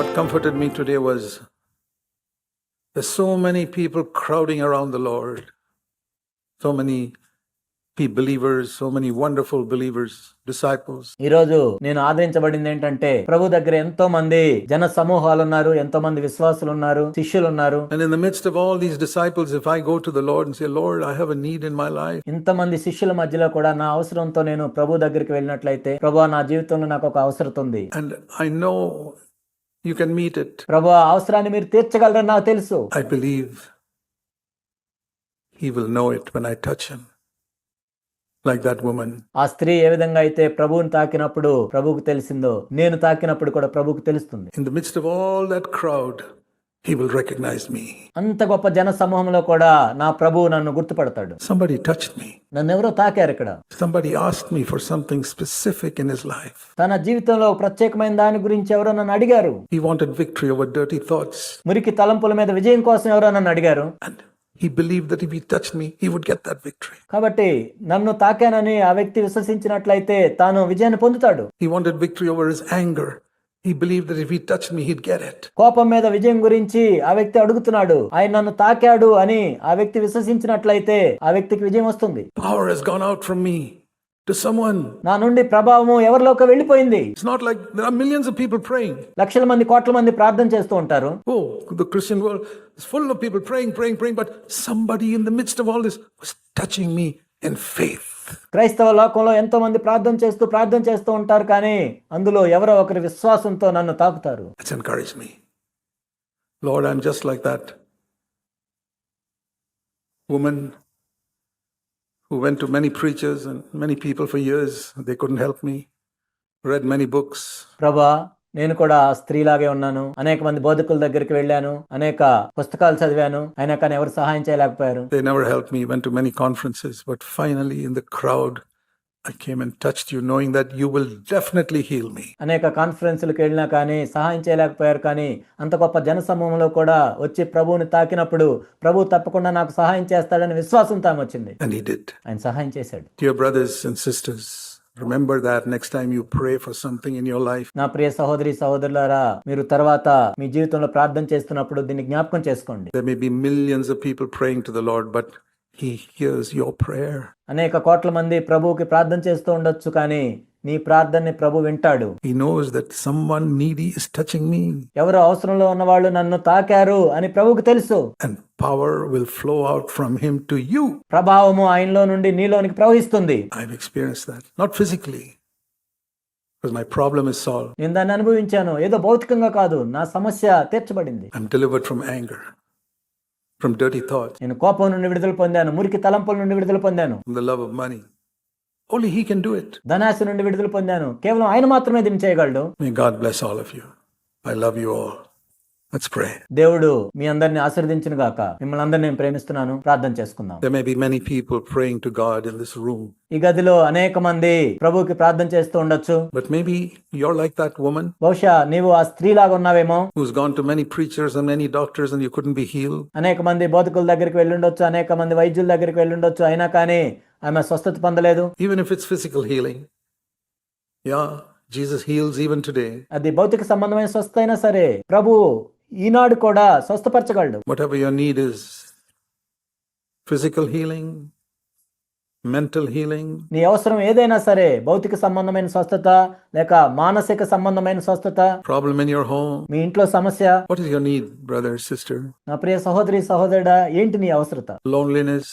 What comforted me today was there's so many people crowding around the Lord. So many believers, so many wonderful believers, disciples. ఈ రోజు నేను ఆదరించబడింది ఏంటంటే ప్రభు దగ్గర ఎంతో మంది జన సమూహాలు ఉన్నారు ఎంతో మంది విశ్వాసులు ఉన్నారు శిష్యులు ఉన్నారు And in the midst of all these disciples, if I go to the Lord and say, Lord, I have a need in my life, ఇంతమంది శిష్యుల మధ్యలో కూడా నా అవసరంతో నేను ప్రభు దగ్గరికి వెళ్ళినట్లయితే ప్రభు నా జీవితంలో నాకు ఒక అవసరం ఉంది and I know you can meet it ప్రభు అవసరాన్ని మీరు తీర్చగలరని నాకు తెలుసు. I believe he will know it when I touch him like that woman ఆ స్త్రీ ఏ విధంగా అయితే ప్రభువుని తాకినప్పుడు ప్రభుకు తెలిసిందో నేను తాకినప్పుడు కూడా ప్రభుకు తెలుస్తుంది. In the midst of all that crowd He will recognize me. అంత గొప్ప జన సమూహంలో కూడా నా ప్రభువు నన్ను గుర్తుపడతాడు Somebody touched me. నన్ను ఎవరో తాకారు ఇక్కడ Somebody asked me for something specific in his life. తన జీవితంలో ప్రత్యేకమైన దాని గురించి ఎవరో నన్ను అడిగారు He wanted victory over dirty thoughts. మురికి తలంపుల మీద విజయం కోసం ఎవరో నన్ను అడిగారు And he believed that if he touched me, he would get that victory. కాబట్టి నన్ను తాకానని ఆ వ్యక్తి విశ్వసించినట్లయితే తాను విజయాన్ని పొందుతాడు He wanted victory over his anger. He believed that if he touched me, he'd get it. కోపం మీద విజయం గురించి ఆ వ్యక్తి అడుగుతున్నాడు ఆయన నన్ను తాకాడు అని ఆ వ్యక్తి విశ్వసించినట్లయితే ఆ వ్యక్తికి విజయం వస్తుంది Power has gone out from me to someone. నా నుండి ప్రభావము ఎవరిలోకి వెళ్ళిపోయింది It's not like there are millions of people praying. లక్షల మంది కోట్ల మంది ప్రార్థన చేస్తూ ఉంటారు Oh, the Christian world is full of people praying, praying, praying, but somebody in the midst of all this was touching me in faith. క్రైస్తవ లోకంలో ఎంతో మంది ప్రార్థన చేస్తూ ప్రార్థన చేస్తూ ఉంటారు కానీ అందులో ఎవరో ఒకరి విశ్వాసంతో నన్ను తాకుతారు It's encouraged me. Lord, I'm just like that woman who went to many preachers and many people for years. They couldn't help me. Read many books. ప్రభా నేను కూడా స్త్రీలాగే ఉన్నాను అనేక మంది బోధకుల దగ్గరికి వెళ్ళాను అనేక పుస్తకాలు చదివాను అయినా కానీ ఎవరు సహాయం చేయలేకపోయారు They never helped me. Went to many conferences. But finally, in the crowd, I came and touched you, knowing that you will definitely heal me. అనేక కాన్ఫరెన్సులకు వెళ్ళినా కానీ సహాయం చేయలేకపోయారు కానీ అంత గొప్ప జన సమూహంలో కూడా వచ్చి ప్రభువుని తాకినప్పుడు ప్రభు తప్పకుండా నాకు సహాయం చేస్తాడని విశ్వాసం తాము వచ్చింది And he did. ఆయన సహాయం చేశాడు Dear brothers and sisters, remember that next time you pray for something in your life నా ప్రియ సహోదరి సహోదరులారా మీరు తర్వాత మీ జీవితంలో ప్రార్థన చేస్తున్నప్పుడు దీన్ని జ్ఞాపకం చేసుకోండి. They may be millions of people praying to the lord but he hears your prayer అనేక కోట్ల మంది ప్రభువుకి ప్రార్థన చేస్తూ ఉండొచ్చు కానీ నీ ప్రార్థనని ప్రభు వింటాడు He knows that someone needy is touching me, ఎవరు అవసరంలో ఉన్నవాళ్ళు నన్ను తాకారు అని ప్రభువుకు తెలుసు and power will flow out from him to you. ప్రభావము ఆయనలో నుండి నీలోనికి ప్రవహిస్తుంది I've experienced that. Not physically, because my problem is solved. నేను దాన్ని అనుభవించాను ఏదో భౌతికంగా కాదు నా సమస్య తీర్చబడింది I'm delivered from anger, from dirty thoughts, నేను కోపం నుండి విడుదల పొందాను మురికి తలంపుల నుండి విడుదల పొందాను from the love of money. Only he can do it. ధనాశ నుండి విడుదల పొందాను కేవలం ఆయన మాత్రమే దీన్ని చేయగలడు May God bless all of you. I love you all. Let's pray. దేవుడు మీ అందరిని ఆశీర్వదించిన గాక మిమ్మల్ని అందరిని నేను ప్రేమిస్తున్నాను ప్రార్థన చేసుకుందాం There may be many people praying to God in this room, ఈ గదిలో అనేక మంది ప్రభువుకి ప్రార్థన చేస్తూ ఉండొచ్చు but maybe you're like that woman బహుశా నీవు ఆ స్త్రీలాగా ఉన్నావేమో who's gone to many preachers and many doctors and you couldn't be healed. అనేక మంది బోధకుల దగ్గరికి వెళ్ళుండొచ్చు అనేక మంది వైద్యుల దగ్గరికి వెళ్ళుండొచ్చు అయినా కానీ ఆమె స్వస్థత పొందలేదు. Even if it's physical healing yeah Jesus heals even today అది భౌతిక సంబంధమైన స్వస్థత అయినా సరే ప్రభు ఈనాడు కూడా స్వస్థపరచగలడు. Whatever your need is physical healing mental healing నీ అవసరం ఏదైనా సరే భౌతిక సంబంధమైన స్వస్థత లేక మానసిక సంబంధమైన స్వస్థత ప్రాబ్లమ్ ఇన్ యువర్ హోమ్ మీ ఇంట్లో సమస్య what is your need brother sister నా ప్రియ సహోదరి సహోదరుడా ఏంటి నీ అవసరత? Loneliness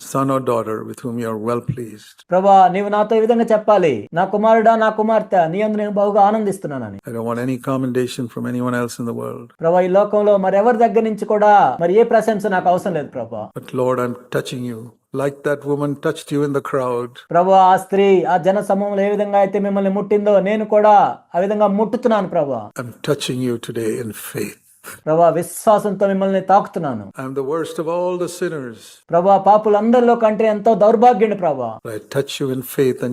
son or daughter with whom you are well pleased. ప్రభా నీవు నాతో ఈ విధంగా చెప్పాలి నా కుమారుడా నా కుమార్తె నీ అందు నేను బహుగా ఆనందిస్తున్నానని I don't want any commendation from anyone else in the world. ప్రభా ఈ లోకంలో మరెవరి దగ్గర నుంచి కూడా మరి ఏ ప్రశంస నాకు అవసరం లేదు ప్రభా But Lord, I'm touching you like that woman touched you in the crowd. ప్రభా ఆ స్త్రీ ఆ జన సమూహంలో ఏ విధంగా అయితే మిమ్మల్ని ముట్టిందో నేను కూడా ఆ విధంగా ముట్టుతున్నాను ప్రభా I'm touching you today in faith. ప్రభా విశ్వాసంతో మిమ్మల్ని తాకుతున్నాను. I'm worst of all the sinners ప్రభా పాపులందరిలో కంటే ఎంతో దౌర్భాగ్యుని ప్రభా. Touch you faith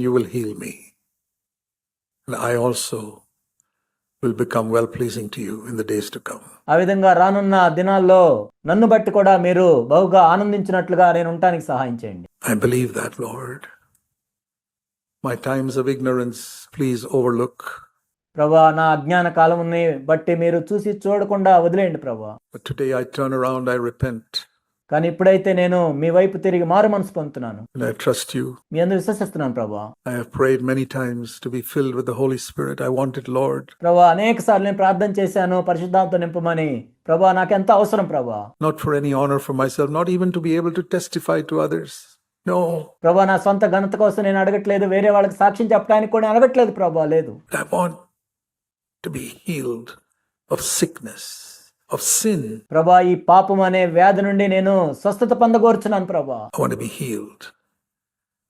I also well pleasing to in days to come ఆ విధంగా రానున్న దినాల్లో నన్ను బట్టి కూడా మీరు బహుగా ఆనందించినట్లుగా నేను ఉంటానికి సహాయం చేయండి. I believe that lord my times of ignorance please overlook ప్రభా నా అజ్ఞాన కాలముని బట్టి మీరు చూసి చూడకుండా వదిలేయండి ప్రభా turn around, I repent, కానీ ఇప్పుడైతే నేను మీ వైపు తిరిగి మారు మనసు పొందుతున్నాను I trust you. మీ అందరూ విశ్వసిస్తున్నాను ప్రభా I have prayed many times to be filled with the Holy Spirit. I want it, Lord. ప్రభా అనేక సార్లు నేను ప్రార్థన చేశాను పరిశుద్ధాంతో నింపమని ప్రభా నాకెంత అవసరం ప్రభా Not for any honor for myself, not even to be able to testify to others. No, ప్రభా నా సొంత ఘనత కోసం నేను అడగట్లేదు వేరే వాళ్ళకి సాక్ష్యం చెప్పడానికి కూడా అడగట్లేదు ప్రభా లేదు but I to be healed of sickness, of sin. ప్రభా ఈ పాపం అనే వ్యాధి నుండి నేను స్వస్థత పొందగోరుచున్నాను ప్రభా I want to be healed.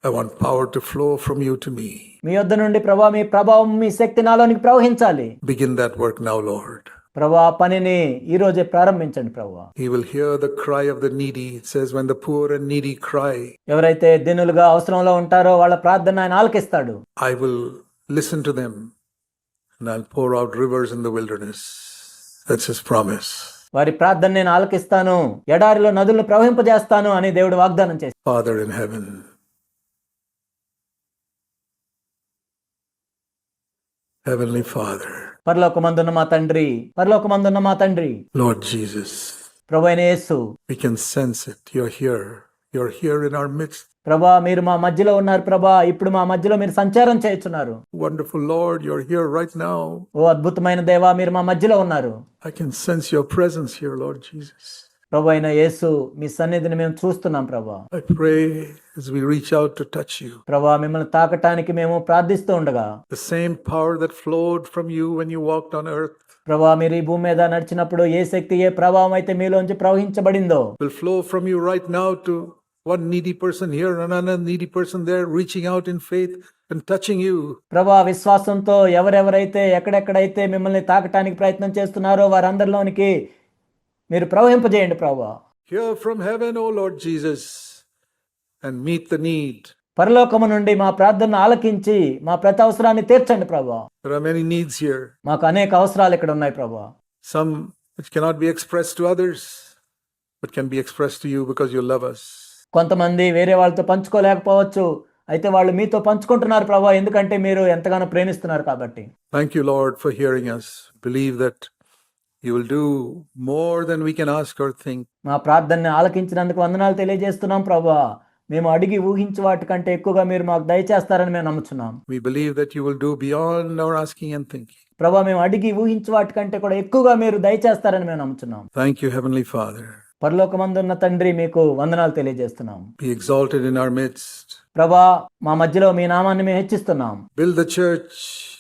I want power to flow from you to me. మీ వద్ద నుండి ప్రభా మీ ప్రభావం మీ శక్తి నాలోనికి ప్రవహించాలి Begin that work now, Lord. ప్రభా పనిని ఈ రోజే ప్రారంభించండి ప్రభా He will hear the cry of the needy. It says, when the poor and needy cry, ఎవరైతే దినులుగా అవసరంలో ఉంటారో వాళ్ళ ప్రార్థన ఆయన ఆలకిస్తాడు I will listen to them and I'll pour out rivers in the wilderness. That's his promise. వారి ప్రార్థన నేను ఆలకిస్తాను ఎడారిలో నదులను ప్రవహింపజేస్తాను అని దేవుడు వాగ్దానం చేశాడు Father in heaven, Heavenly Father, పరలోకమందున్న మా తండ్రి పరలోకమందున్న మా తండ్రి Lord Jesus, ప్రభు అయిన యేసు we can sense it. You're here. you're here in our midst ప్రభా మీరు మా మధ్యలో ఉన్నారు ప్రభా. ఇప్పుడు మా మధ్యలో మీరు సంచారం చేస్తున్నారు wonderful lord you are here right now ఓ అద్భుతమైన దేవా మీరు మా మధ్యలో ఉన్నారు. I can sense your presence here lord Jesus ప్రభు అయిన యేసు మీ సన్నిధిని మేము చూస్తున్నాం ప్రభా. I pray as we reach out to touch you. ప్రభా మిమ్మల్ని తాకటానికి మేము ప్రార్థిస్తూ ఉండగా. The same power that flowed from you when you walked on earth ప్రభా మీరు ఈ భూమి మీద నడిచినప్పుడు ఏ శక్తి ఏ ప్రభావం అయితే మీలోంచి ప్రవహించబడిందో flow from you right now to one needy person here and another needy person there, reaching out in faith and touching you. ప్రభా విశ్వాసంతో ఎవరెవరైతే ఎక్కడెక్కడైతే మిమ్మల్ని తాకటానికి ప్రయత్నం చేస్తున్నారో వారందరిలోనికి మీరు ప్రవహింపజేయండి ప్రభా Hear from heaven, O Lord Jesus, and meet the need. పరలోకము నుండి మా ప్రార్థన ఆలకించి మా ప్రతి అవసరాన్ని తీర్చండి ప్రభా There are many needs here, మాకు అనేక అవసరాలు ఇక్కడ ఉన్నాయి ప్రభా some which cannot be expressed to others, but can be expressed to you because you love us. కొంతమంది వేరే వాళ్ళతో పంచుకోలేకపోవచ్చు అయితే వాళ్ళు మీతో పంచుకుంటున్నారు ప్రభా ఎందుకంటే మీరు ఎంతగానో ప్రేమిస్తున్నారు కాబట్టి Thank you, Lord, for hearing us. Believe that you will do more than we can ask or think. మా ప్రార్థనని ఆలకించినందుకు వందనాలు తెలియజేస్తున్నాం ప్రభా మేము అడిగి ఊహించి వాటికంటే ఎక్కువగా మీరు మాకు దయచేస్తారని మేము నమ్ముచున్నాం We believe that you will do beyond our asking and thinking. ప్రభా మేము అడిగి ఊహించి వాటికంటే కూడా ఎక్కువగా మీరు దయచేస్తారని మేము నమ్ముచున్నాం Thank you, Heavenly Father. పరలోకమందున్న తండ్రి మీకు వందనాలు తెలియజేస్తున్నాం Be exalted in our midst. ప్రభా మా మధ్యలో మీ నామాన్ని మేము హెచ్చిస్తున్నాం Build the church.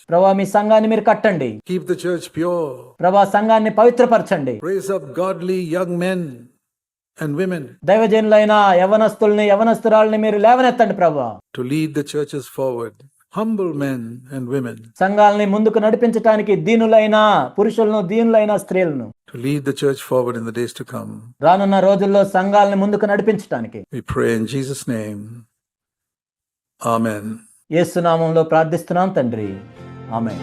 ప్రభా మీ సంఘాన్ని మీరు కట్టండి Keep the church pure. ప్రభా సంఘాన్ని పవిత్రపరచండి Raise up godly young men and women దైవజనులైన యవనస్తుల్ని యవనస్తురాల్ని మీరు లేవనెత్తండి ప్రభా to lead the churches forward. Humble men and women సంఘాలని ముందుకు నడిపించటానికి దీనులైన పురుషులను దీనులైన స్త్రీలను to lead the church forward in the days to come. రానున్న రోజుల్లో సంఘాలని ముందుకు నడిపించటానికి We pray in Jesus' name. Amen. యేసునామంలో ప్రార్థిస్తున్నాం తండ్రి ఆమె